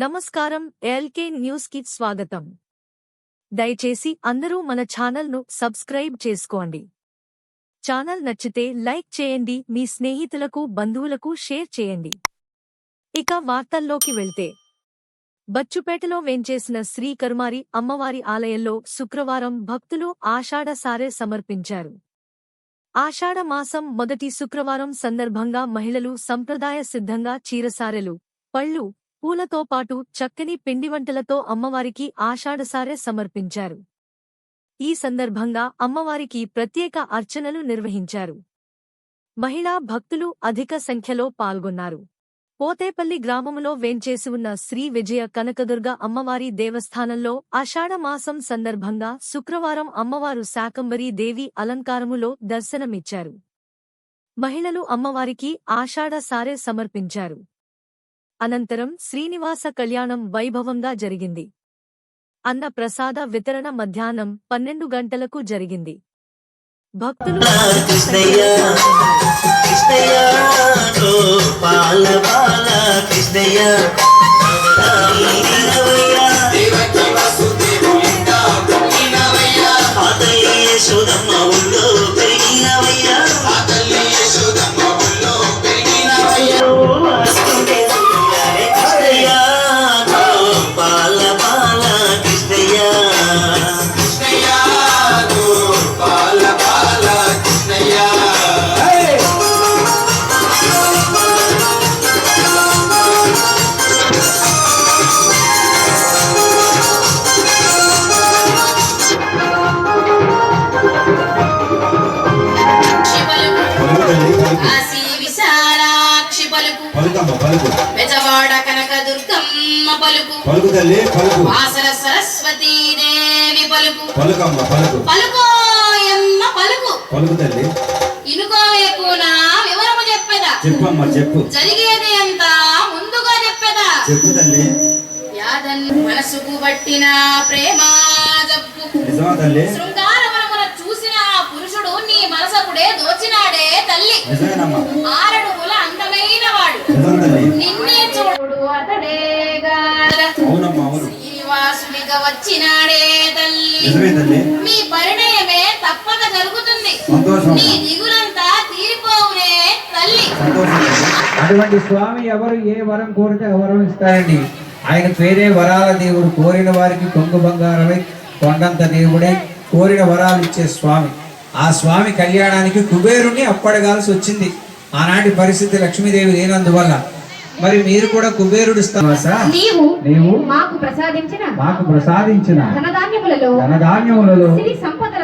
నమస్కారం ఎల్కే న్యూస్కి స్వాగతం. దయచేసి అందరూ మన ఛానల్ను సబ్స్క్రైబ్ చేసుకోండి. ఛానల్ నచ్చితే లైక్ చేయండి మీ స్నేహితులకు బంధువులకు షేర్ చేయండి. ఇక వార్తల్లోకి వెళ్తే. బచ్చుపేటలో వేంచేసిన శ్రీ కరుమారి అమ్మవారి ఆలయంలో శుక్రవారం భక్తులు ఆషాఢసారే సమర్పించారు. ఆషాఢ మాసం మొదటి శుక్రవారం సందర్భంగా మహిళలు సంప్రదాయ సిద్ధంగా చీరసారెలు పళ్ళు పూలతో పాటు చక్కని పిండివంటలతో అమ్మవారికి ఆషాఢసారె సమర్పించారు. ఈ సందర్భంగా అమ్మవారికి ప్రత్యేక అర్చనలు నిర్వహించారు. మహిళా భక్తులు అధిక సంఖ్యలో పాల్గొన్నారు. పోతేపల్లి గ్రామములో వేంచేసి ఉన్న శ్రీ విజయ కనకదుర్గ అమ్మవారి దేవస్థానంలో ఆషాఢమాసం సందర్భంగా శుక్రవారం అమ్మవారు శాకంబరీ దేవి అలంకారములో దర్శనమిచ్చారు. మహిళలు అమ్మవారికి ఆషాఢ సారే సమర్పించారు. అనంతరం శ్రీనివాస కళ్యాణం వైభవంగా జరిగింది. అన్న ప్రసాద వితరణ మధ్యాహ్నం పన్నెండు గంటలకు జరిగింది. భక్తులు కృష్ణయ్య కాశీ విశాలాక్షి పలుకు. పలుకమ్మ పలుకు. బెజవాడ కనక దుర్గమ్మ పలుకు. పలుకు తల్లి పలుకు. వాసర సరస్వతీ దేవి పలుకు. పలుకమ్మ పలుకు. పలుకోయమ్మ పలుకు. పలుకు తల్లి. వివరము చెప్పెదా? చెప్పమ్మ చెప్పు. జరిగేది అంతా ముందుగా చెప్పెదా? చెప్పు తల్లి. యాదన్ మనసుకు పట్టిన ప్రేమ జప్పు నిజమా తల్లి? చూసిన పురుషుడు నీ మనసకుడే తల్లి నిజమేనమ్మా. ఆరడుగుల అందమైన వాడు. నిజం తల్లి నిన్నే చూడు అతడేగా అవునమ్మా అవును. శ్రీనివాసుడిగా వచ్చినాడే తల్లి. నిజమే తల్లి. మీ పరిణయమే తప్పక జరుగుతుంది. సంతోషం. నీ దిగులంతా తీరిపోవునే తల్లి. సంతోషం తల్లి. అటువంటి స్వామి ఎవరు ఏ వరం కోరితే ఆ వరం ఇస్తారండి ఆయన పేరే వరాల దేవుడు. కోరిన వారికి కొంగు బంగారమై కొండంత దేవుడే. కోరిన వరాలు ఇచ్చే స్వామి. ఆ స్వామి కళ్యాణానికి కుబేరుని అప్పడగాల్సి వచ్చింది. ఆనాటి పరిస్థితి లక్ష్మీదేవి లేనందువల్ల. మరి మీరు కూడా కుబేరుడు నీవు నీవు మాకు ప్రసాదించిన మాకు ప్రసాదించిన ధనధాన్యములలో ధనధాన్యములలో సిరి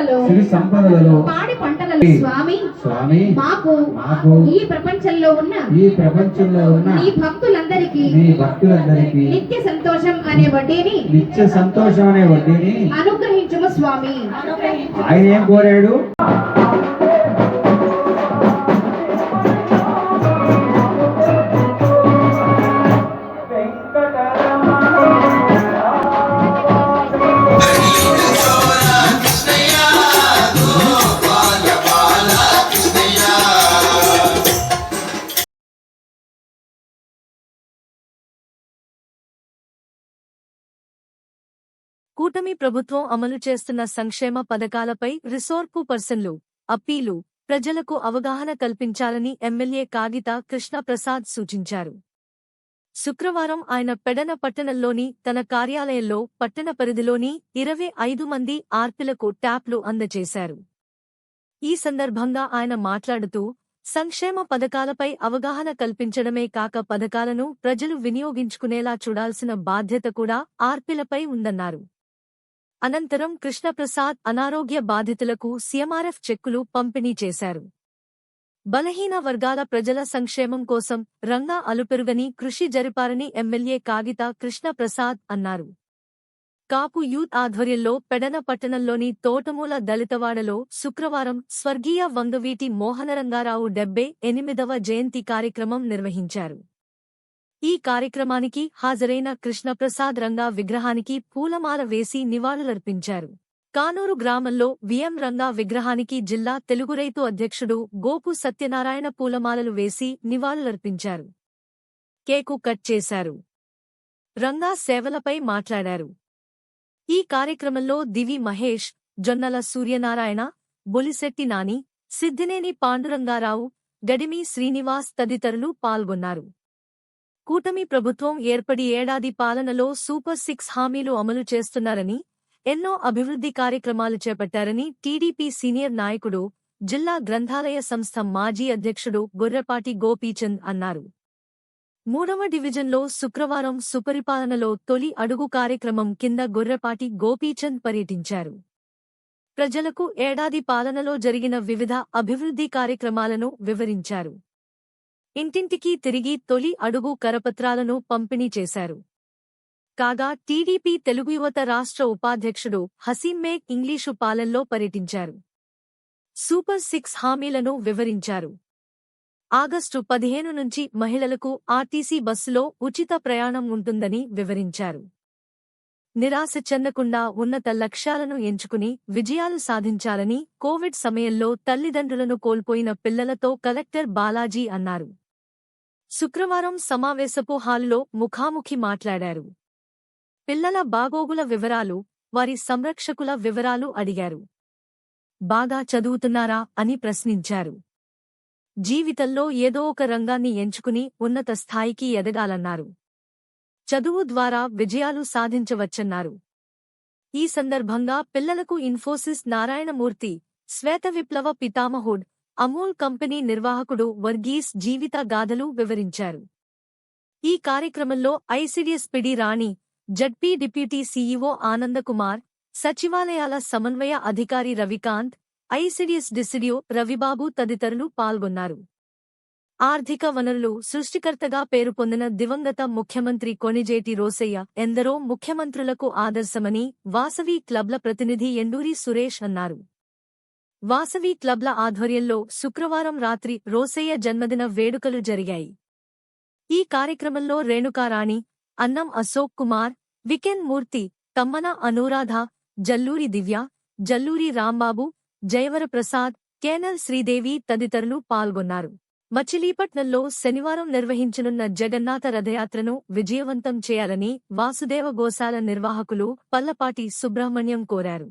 సంపదలలో సిరి సంపదలలో. పాడి పంటలలో స్వామి స్వామి మాకు మాకు ఈ ప్రపంచంలో ఉన్న ఈ ప్రపంచంలో ఉన్న నీ భక్తులందరికీ మీ భక్తులందరికీ నిత్య సంతోషం అనే వడ్డీని నిత్య సంతోషం అనే వడ్డీని అనుగ్రహించుము స్వామి. ఆయన ఏం కోరాడు? కూటమి ప్రభుత్వం అమలు చేస్తున్న సంక్షేమ పథకాలపై రిసోర్పు పర్సన్లు అప్పీలు ప్రజలకు అవగాహన కల్పించాలని ఎమ్మెల్యే కాగిత కృష్ణప్రసాద్ సూచించారు. శుక్రవారం ఆయన పెడన పట్టణంలోని తన కార్యాలయంలో పట్టణ పరిధిలోని ఇరవై ఐదు మంది ఆర్పిలకు ట్యాప్లు అందజేశారు. ఈ సందర్భంగా ఆయన మాట్లాడుతూ సంక్షేమ పథకాలపై అవగాహన కల్పించడమే కాక పథకాలను ప్రజలు వినియోగించుకునేలా చూడాల్సిన బాధ్యత కూడా ఆర్పిలపై ఉందన్నారు. అనంతరం కృష్ణప్రసాద్ అనారోగ్య బాధితులకు సీఎంఆర్ఎఫ్ చెక్కులు పంపిణీ చేశారు. బలహీన వర్గాల ప్రజల సంక్షేమం కోసం రంగా అలుపెరుగని కృషి జరిపారని ఎమ్మెల్యే కాగిత కృష్ణప్రసాద్ అన్నారు. కాపు యూత్ ఆధ్వర్యంలో పెడన పట్టణంలోని తోటమూల దళితవాడలో శుక్రవారం స్వర్గీయ వంగవీటి మోహనరంగారావు డెబ్బే ఎనిమిదవ జయంతి కార్యక్రమం నిర్వహించారు. ఈ కార్యక్రమానికి హాజరైన కృష్ణప్రసాద్ రంగా విగ్రహానికి పూలమాల వేసి నివాళులర్పించారు. కానూరు గ్రామంలో విఎం రంగా విగ్రహానికి జిల్లా తెలుగు రైతు అధ్యక్షుడు గోపు సత్యనారాయణ పూలమాలలు వేసి నివాళులర్పించారు. కేకు కట్ చేశారు. రంగా సేవలపై మాట్లాడారు. ఈ కార్యక్రమంలో దివి మహేష్ జొన్నల సూర్యనారాయణ బొలిశెట్టి నాని సిద్దినేని పాండురంగారావు గడిమి శ్రీనివాస్ తదితరులు పాల్గొన్నారు. కూటమి ప్రభుత్వం ఏర్పడి ఏడాది పాలనలో సూపర్ సిక్స్ హామీలు అమలు చేస్తున్నారని ఎన్నో అభివృద్ధి కార్యక్రమాలు చేపట్టారని టీడీపీ సీనియర్ నాయకుడు జిల్లా గ్రంథాలయ సంస్థ మాజీ అధ్యక్షుడు గొర్రెపాటి గోపీచంద్ అన్నారు. మూడవ డివిజన్లో శుక్రవారం సుపరిపాలనలో తొలి అడుగు కార్యక్రమం కింద గొర్రెపాటి గోపీచంద్ పర్యటించారు. ప్రజలకు ఏడాది పాలనలో జరిగిన వివిధ అభివృద్ధి కార్యక్రమాలను వివరించారు. ఇంటింటికి తిరిగి తొలి అడుగు కరపత్రాలను పంపిణీ చేశారు. కాగా టీడీపీ తెలుగు యువత రాష్ట్ర ఉపాధ్యక్షుడు హసీం ఇంగ్లీషు పాలనలో పర్యటించారు. సూపర్ సిక్స్ హామీలను వివరించారు. ఆగస్టు పదిహేను నుంచి మహిళలకు ఆర్టీసీ బస్సులో ఉచిత ప్రయాణం ఉంటుందని వివరించారు. నిరాశ చెందకుండా ఉన్నత లక్ష్యాలను ఎంచుకుని విజయాలు సాధించాలని కోవిడ్ సమయంలో తల్లిదండ్రులను కోల్పోయిన పిల్లలతో కలెక్టర్ బాలాజీ అన్నారు. శుక్రవారం సమావేశపు హాలులో ముఖాముఖి మాట్లాడారు. పిల్లల బాగోగుల వివరాలు వారి సంరక్షకుల వివరాలు అడిగారు. బాగా చదువుతున్నారా అని ప్రశ్నించారు. జీవితంలో ఏదో ఒక రంగాన్ని ఎంచుకుని ఉన్నత స్థాయికి ఎదగాలన్నారు. చదువు ద్వారా విజయాలు సాధించవచ్చన్నారు. ఈ సందర్భంగా పిల్లలకు ఇన్ఫోసిస్ నారాయణమూర్తి శ్వేత విప్లవ పితామహుడ్ అమూల్ కంపెనీ నిర్వాహకుడు వర్గీస్ జీవిత గాథలు వివరించారు. ఈ కార్యక్రమంలో ICDS PD Rani ZP deputy CEO Anandkumar సచివాలయాల సమన్వయ అధికారి రవికాంత్ ఐసిడిఎస్ డిసిడిఓ రవిబాబు తదితరులు పాల్గొన్నారు. ఆర్థిక వనరులు సృష్టికర్తగా పేరు పొందిన దివంగత ముఖ్యమంత్రి కొణిజేటి రోసయ్య ఎందరో ముఖ్యమంత్రులకు ఆదర్శమని వాసవి క్లబ్ల ప్రతినిధి ఎండూరి సురేష్ అన్నారు. వాసవి క్లబ్ల ఆధ్వర్యంలో శుక్రవారం రాత్రి రోసయ్య జన్మదిన వేడుకలు జరిగాయి. ఈ కార్యక్రమంలో రేణుకారాణి అన్నం అశోక్ కుమార్ వికెన్ మూర్తి తమ్మన అనురాధ జల్లూరి దివ్య జల్లూరి రాంబాబు జయవరప్రసాద్ కేనల్ శ్రీదేవి తదితరులు పాల్గొన్నారు. మచిలీపట్నంలో శనివారం నిర్వహించనున్న జగన్నాథ రథయాత్రను విజయవంతం చేయాలని వాసుదేవ గోశాల నిర్వాహకులు పల్లపాటి సుబ్రహ్మణ్యం కోరారు.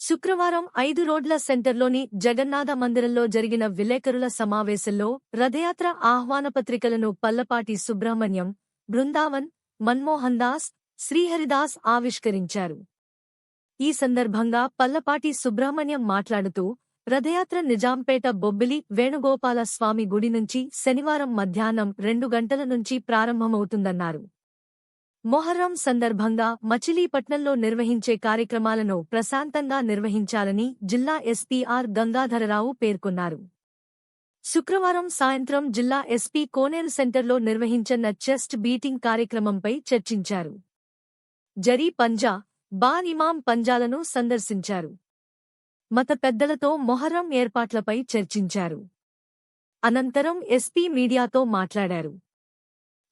శుక్రవారం ఐదు రోడ్ల సెంటర్లోని జగన్నాథ మందిరంలో జరిగిన విలేకరుల సమావేశంలో రథయాత్ర ఆహ్వాన పత్రికలను పల్లపాటి సుబ్రహ్మణ్యం బృందావన్ మన్మోహన్ దాస్ శ్రీహరిదాస్ ఆవిష్కరించారు. ఈ సందర్భంగా పల్లపాటి సుబ్రహ్మణ్యం మాట్లాడుతూ రథయాత్ర నిజాంపేట బొబ్బిలి వేణుగోపాల స్వామి గుడి నుంచి శనివారం మధ్యాహ్నం రెండు గంటల నుంచి ప్రారంభమవుతుందన్నారు. మొహర్రం సందర్భంగా మచిలీపట్నంలో నిర్వహించే కార్యక్రమాలను ప్రశాంతంగా నిర్వహించాలని జిల్లా ఎస్పీఆర్ గంగాధరరావు పేర్కొన్నారు. శుక్రవారం సాయంత్రం జిల్లా ఎస్పీ కోనేరు సెంటర్లో నిర్వహించన్న చెస్ట్ బీటింగ్ కార్యక్రమంపై చర్చించారు. జరీ పంజా బాన్ ఇమాం పంజాలను సందర్శించారు. మత పెద్దలతో మొహర్రం ఏర్పాట్లపై చర్చించారు. అనంతరం ఎస్పీ మీడియాతో మాట్లాడారు.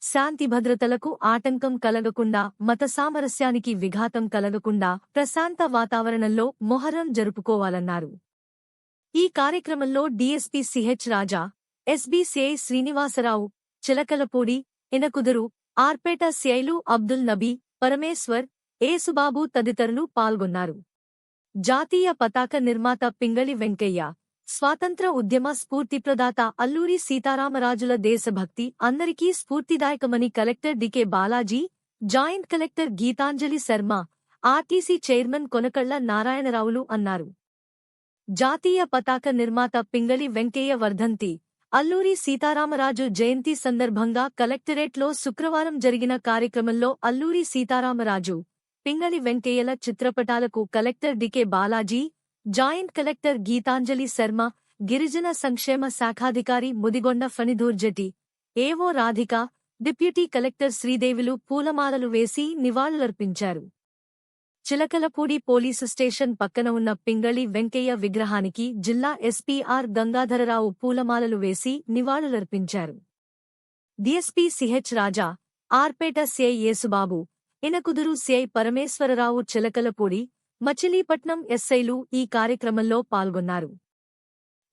శాంతి భద్రతలకు ఆటంకం కలగకుండా మత సామరస్యానికి విఘాతం కలగకుండా ప్రశాంత వాతావరణంలో మొహరం జరుపుకోవాలన్నారు. ఈ కార్యక్రమంలో DSP CH Raja SBCI Srinivasarao Chilakalapudi Inakuduru R Peta సిఐలు Abdul Nabi Parameshwar Yesubabu తదితరులు పాల్గొన్నారు. జాతీయ పతాక నిర్మాత పింగళి వెంకయ్య స్వాతంత్ర ఉద్యమ స్ఫూర్తిప్రదాత అల్లూరి సీతారామరాజుల దేశభక్తి అందరికీ స్ఫూర్తిదాయకమని collector DK Balaji joint collector Geetanjali Sharma RTC chairman Konakalla నారాయణరావులు అన్నారు. జాతీయ పతాక నిర్మాత పింగళి వెంకయ్య వర్ధంతి అల్లూరి సీతారామరాజు జయంతి సందర్భంగా కలెక్టరేట్లో శుక్రవారం జరిగిన కార్యక్రమంలో అల్లూరి సీతారామరాజు పింగళి వెంకయ్యల చిత్రపటాలకు collector DK Balaji joint collector Geetanjali Sharma గిరిజన సంక్షేమ శాఖాధికారి ముదిగొండ ఫణిధూర్జటి ఏవో రాధిక డిప్యూటీ కలెక్టర్ శ్రీదేవిలు పూలమాలలు వేసి నివాళులర్పించారు. చిలకలపూడి పోలీసు స్టేషన్ పక్కన ఉన్న పింగళి వెంకయ్య విగ్రహానికి జిల్లా ఎస్పీఆర్ గంగాధరరావు పూలమాలలు వేసి నివాళులర్పించారు. DSP CH Raja RPeta CI Yesubabu Inakuduru CI Parameswararao Chilakalapudi Machilipatnam ఎస్ఐలు ఈ కార్యక్రమంలో పాల్గొన్నారు.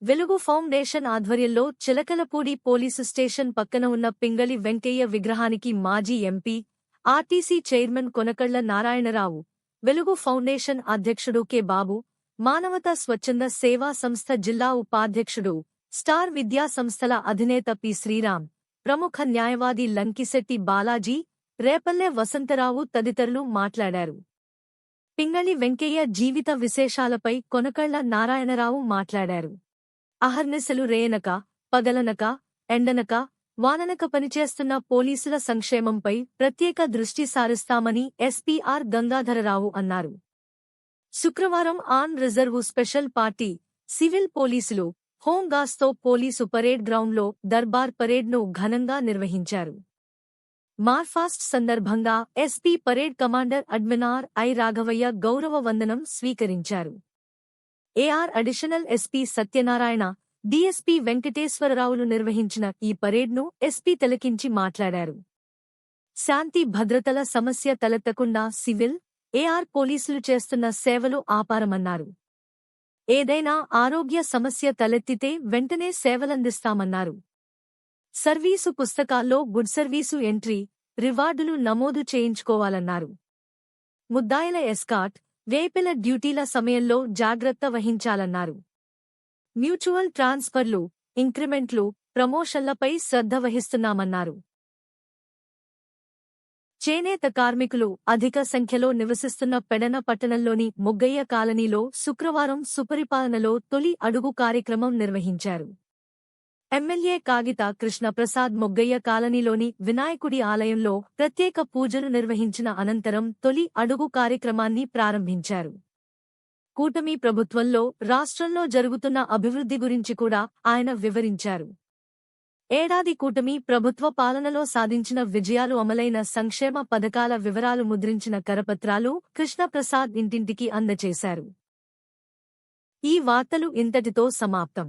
వెలుగు ఫౌండేషన్ ఆధ్వర్యంలో చిలకలపూడి పోలీసు స్టేషన్ పక్కన ఉన్న పింగళి వెంకయ్య విగ్రహానికి మాజీ MP RTC chairman Konakalla Narayanarao Velugu foundation అధ్యక్షుడు కె బాబు మానవతా స్వచ్ఛంద సేవా సంస్థ జిల్లా ఉపాధ్యక్షుడు స్టార్ విద్యా సంస్థల అధినేత పి శ్రీరామ్ ప్రముఖ న్యాయవాది లంకిశెట్టి బాలాజీ రేపల్లె వసంతరావు తదితరులు మాట్లాడారు. పింగళి వెంకయ్య జీవిత విశేషాలపై కొనకళ్ళ నారాయణరావు మాట్లాడారు. అహర్నిశలు రేయనక పగలనక ఎండనక వాననక పనిచేస్తున్న పోలీసుల సంక్షేమంపై ప్రత్యేక దృష్టి సారిస్తామని ఎస్పీఆర్ గంగాధరరావు అన్నారు. శుక్రవారం ఆన్ రిజర్వు స్పెషల్ పార్టీ సివిల్ పోలీసులు హోంగాస్తో పోలీసు పరేడ్ గ్రౌండ్లో దర్బార్ పరేడ్ను ఘనంగా నిర్వహించారు. మార్ఫాస్ట్ సందర్భంగా SP parade commander అడ్మినార్ I. Raghavaiah గౌరవ వందనం స్వీకరించారు. AR additional SP Satyanarayana DSP వెంకటేశ్వరరావులు నిర్వహించిన ఈ పరేడ్ను ఎస్పీ తిలకించి మాట్లాడారు. శాంతి భద్రతల సమస్య తలెత్తకుండా సివిల్ ఏఆర్ పోలీసులు చేస్తున్న సేవలు ఆపారమన్నారు. ఏదైనా ఆరోగ్య సమస్య తలెత్తితే వెంటనే సేవలందిస్తామన్నారు. సర్వీసు పుస్తకాల్లో గుడ్ సర్వీసు ఎంట్రీ రివార్డులు నమోదు చేయించుకోవాలన్నారు. ముద్దాయిల ఎస్కాట్ వేపిల డ్యూటీల సమయంలో జాగ్రత్త వహించాలన్నారు. మ్యూచువల్ ట్రాన్స్ఫర్లు ఇంక్రిమెంట్లు ప్రమోషన్లపై శ్రద్ధ వహిస్తున్నామన్నారు. చేనేత కార్మికులు అధిక సంఖ్యలో నివసిస్తున్న పెడన పట్టణంలోని ముగ్గయ్య కాలనీలో శుక్రవారం సుపరిపాలనలో తొలి అడుగు కార్యక్రమం నిర్వహించారు. ఎమ్మెల్యే కాగిత కృష్ణప్రసాద్ మొగ్గయ్య కాలనీలోని వినాయకుడి ఆలయంలో ప్రత్యేక పూజలు నిర్వహించిన అనంతరం తొలి అడుగు కార్యక్రమాన్ని ప్రారంభించారు. కూటమి ప్రభుత్వంలో రాష్ట్రంలో జరుగుతున్న అభివృద్ధి గురించి కూడా ఆయన వివరించారు. ఏడాది కూటమి ప్రభుత్వ పాలనలో సాధించిన విజయాలు అమలైన సంక్షేమ పథకాల వివరాలు ముద్రించిన కరపత్రాలు కృష్ణప్రసాద్ ఇంటింటికి అందజేశారు ఈ వార్తలు ఇంతటితో సమాప్తం.